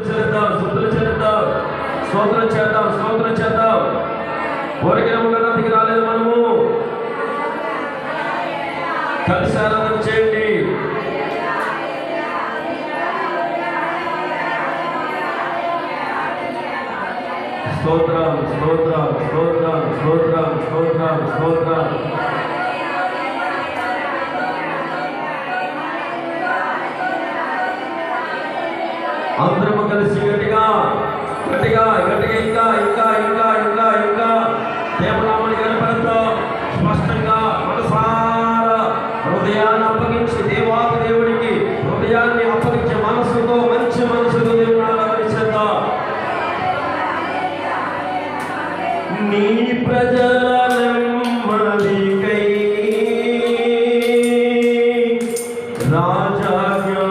చేద్దాం స్థుతులు చేద్దాం స్తోత్రం చేద్దాం స్తోత్రం చేద్దాం. ఊరికే ఉండడానికి రాలేదు మనము. కలిసి ఆరాధన చేయండి. స్తోత్రం స్తోత్రం స్తోత్రం స్తోత్రం స్తోత్రం స్తోత్రం. అందరము కలిసి గట్టిగా గట్టిగా గట్టిగా ఇంకా ఇంకా ఇంకా ఇంకా ఇంకా దేవనామని కనపడంతో స్పష్టంగా మనసారా హృదయాన్ని అప్పగించి దేవాది దేవుడికి హృదయాన్ని అప్పగించే మనసుతో మంచి మనసుతో దేవుని ఆరాధించేద్దాం నీ ప్రజల మళ్ళీ రాజాజ్ఞ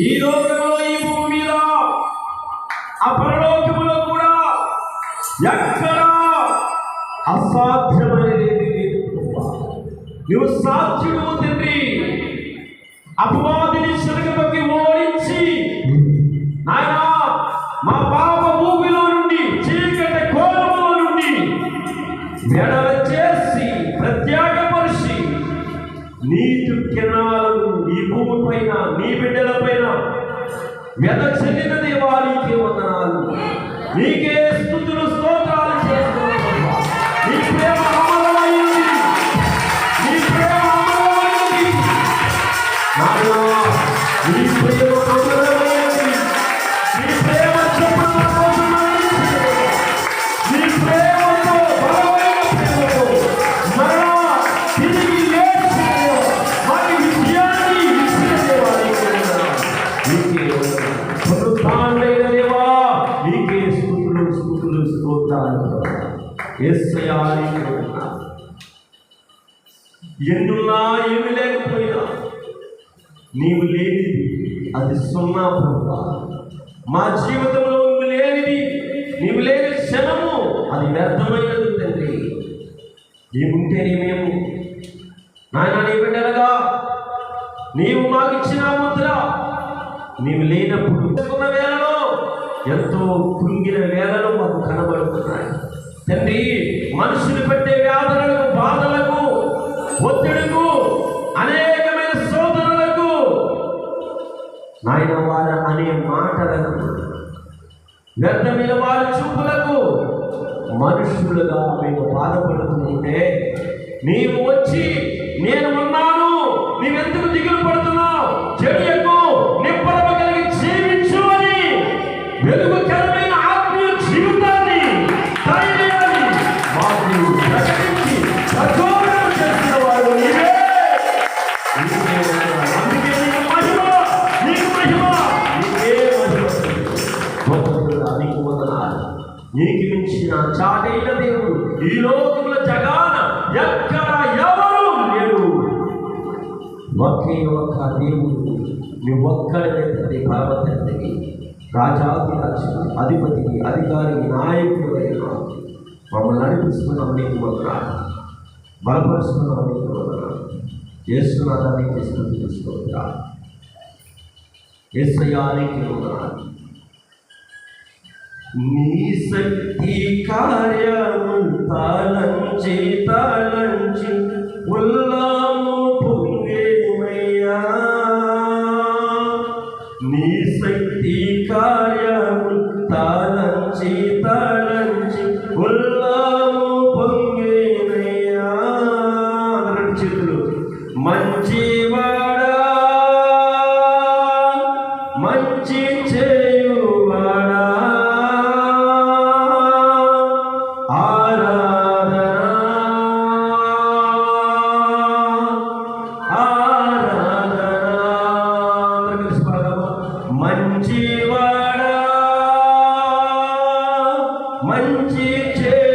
ఈ లోకంలో ఈ భూమి మీద ఆ పరలోకములో కూడా ఎక్కడ అసాధ్యమైనది నువ్వు సాధ్యుడు తండ్రి. అపవాదిని శనగపకి ఓడించి నాయన మా పాప భూమిలో నుండి చీకటి కోపములో నుండి ఎడ వెద చెల్లిన దేవానికి వందనాలు. నీకే స్థుతులు స్తోత్రాలు చేస్తున్నాను నీవు లేనిది అది సున్నా ప్రభా. మా జీవితంలో నువ్వు లేనిది నీవు లేని క్షణము అది వ్యర్థమైనది తండ్రి. నీవుంటే మేము నాయన నీ బిడ్డలుగా నీవు మాకు ఇచ్చిన ముద్ర. నీవు లేనప్పుడు ఉన్న వేళలో ఎంతో కృంగిన వేళలు మాకు కనబడుతున్నాయి. తండ్రి మనుషులు పెట్టే వ్యాధులకు బాధలకు ఒత్తిడి నాయన వారు అనే మాటలకు వ్యర్థమైన వారి చూపులకు మనుషులుగా మేము బాధపడుతుంటే నీవు వచ్చి నేను ఉన్నాను నీవెందుకు దిగులు పడుతుంది చాటైన దేవుడు. ఈ లోకంలో జగాన ఎక్కడ ఎవరు లేరు? ఒకే ఒక్క దేవుడు. మీ ఒక్కడే తండ్రి పరమతండ్రికి రాజాది రాజు అధిపతికి అధికారికి నాయకుడు అయిన మమ్మల్ని నడిపిస్తున్నాం నీకు వందనాలు బలపరుస్తున్నాం నీకు వందనాలు చేస్తున్నానికి స్థుతి తీసుకుంటా ఏసయానికి వందనాలు నీ శక్తి కార్యము తలంచి తలంచి ఉల్లా మంచి చే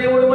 దేవుడు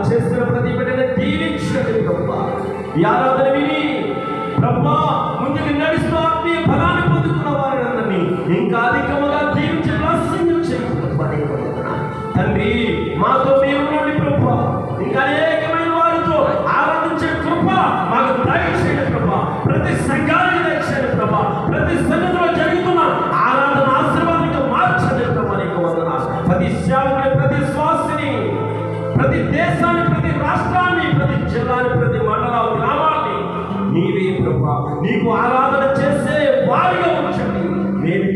ఈ చేస్తున్న ప్రతి బిడ్డను దీవించండి ప్రభా ఈ ఆరాధన విని ప్రభా ముందుకు నడుస్తూ ఆత్మీయ ఫలాన్ని ప్రతి దేశాన్ని ప్రతి రాష్ట్రాన్ని ప్రతి జిల్లాని ప్రతి మండలం గ్రామాన్ని నీవే ప్రభా నీకు ఆరాధన చేసే వారిగా ఉంచండి. మేము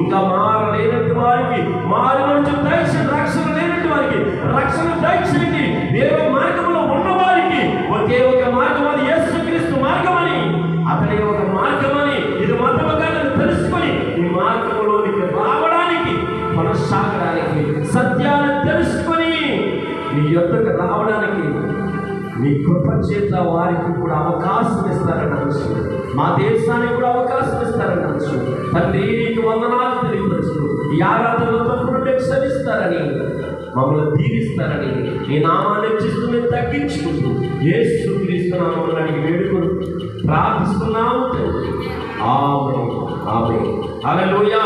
ఇంకా మారలేనట్టు వారికి మారి నుంచి దయచేయండి రక్షణ లేనట్టు వారికి రక్షణ దయచేయండి. మీ యొక్కకు రావడానికి మీ కృప చేత వారికి కూడా అవకాశం ఇస్తారని అనొచ్చు మా దేశానికి కూడా అవకాశం ఇస్తారని అనొచ్చు తండ్రి నీకు వందనాలు తెలియపరుచు ఈ ఆరాధనలో తప్పుడుంటే క్షమిస్తారని మమ్మల్ని దీవిస్తారని నీ నామాన్ని చేస్తూ మేము తగ్గించుకుంటూ ఏ క్రీస్తు అడిగి వేడుకొని ప్రార్థిస్తున్నాము ఆమె ఆమె హల్లెలూయా.